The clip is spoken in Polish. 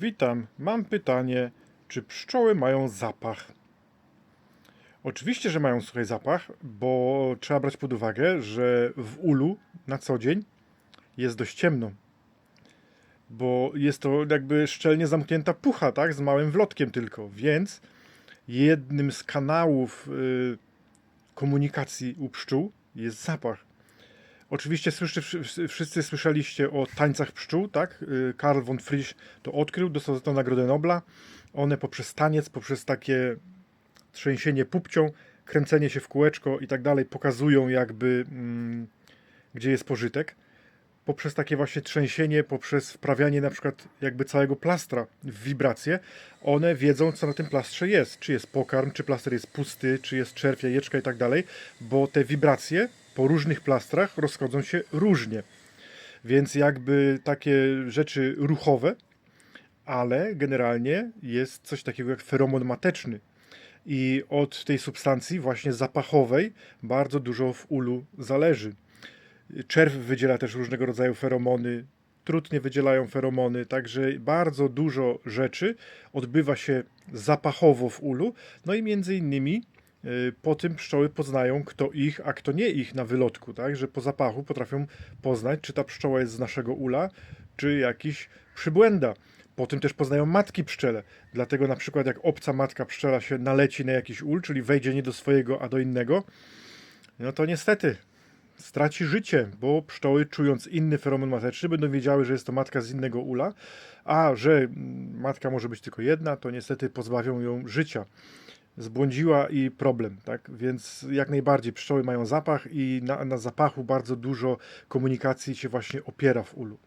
Witam. Mam pytanie, czy pszczoły mają zapach? Oczywiście, że mają słuchaj zapach, bo trzeba brać pod uwagę, że w ulu na co dzień jest dość ciemno. Bo jest to jakby szczelnie zamknięta pucha, tak? Z małym wlotkiem tylko. Więc jednym z kanałów y, komunikacji u pszczół jest zapach. Oczywiście słyszy, wszy- wszyscy słyszeliście o tańcach pszczół, tak? Y, Karl von Frisch to odkrył, dostał za to Nagrodę Nobla. One poprzez taniec, poprzez takie trzęsienie pupcią, kręcenie się w kółeczko i tak dalej pokazują jakby mm, gdzie jest pożytek. Poprzez takie właśnie trzęsienie, poprzez wprawianie na przykład jakby całego plastra w wibracje, one wiedzą co na tym plastrze jest. Czy jest pokarm, czy plaster jest pusty, czy jest czerw, jajeczka i tak dalej, bo te wibracje po różnych plastrach rozchodzą się różnie. Więc jakby takie rzeczy ruchowe, ale generalnie jest coś takiego jak feromon mateczny. I od tej substancji właśnie zapachowej bardzo dużo w ulu zależy. Czerw wydziela też różnego rodzaju feromony, trutnie wydzielają feromony, także bardzo dużo rzeczy odbywa się zapachowo w ulu. No i między innymi y, po tym pszczoły poznają, kto ich, a kto nie ich na wylotku, tak? Że po zapachu potrafią poznać, czy ta pszczoła jest z naszego ula, czy jakiś przybłęda. Po tym też poznają matki pszczele. Dlatego na przykład jak obca matka pszczela się naleci na jakiś ul, czyli wejdzie nie do swojego, a do innego, no to niestety straci życie, bo pszczoły czując inny feromon mateczny będą wiedziały, że jest to matka z innego ula, a że mm, matka może być tylko jedna, to niestety pozbawią ją życia. Zbłądziła i problem, tak? Więc jak najbardziej pszczoły mają zapach i na, na zapachu bardzo dużo komunikacji się właśnie opiera w ulu.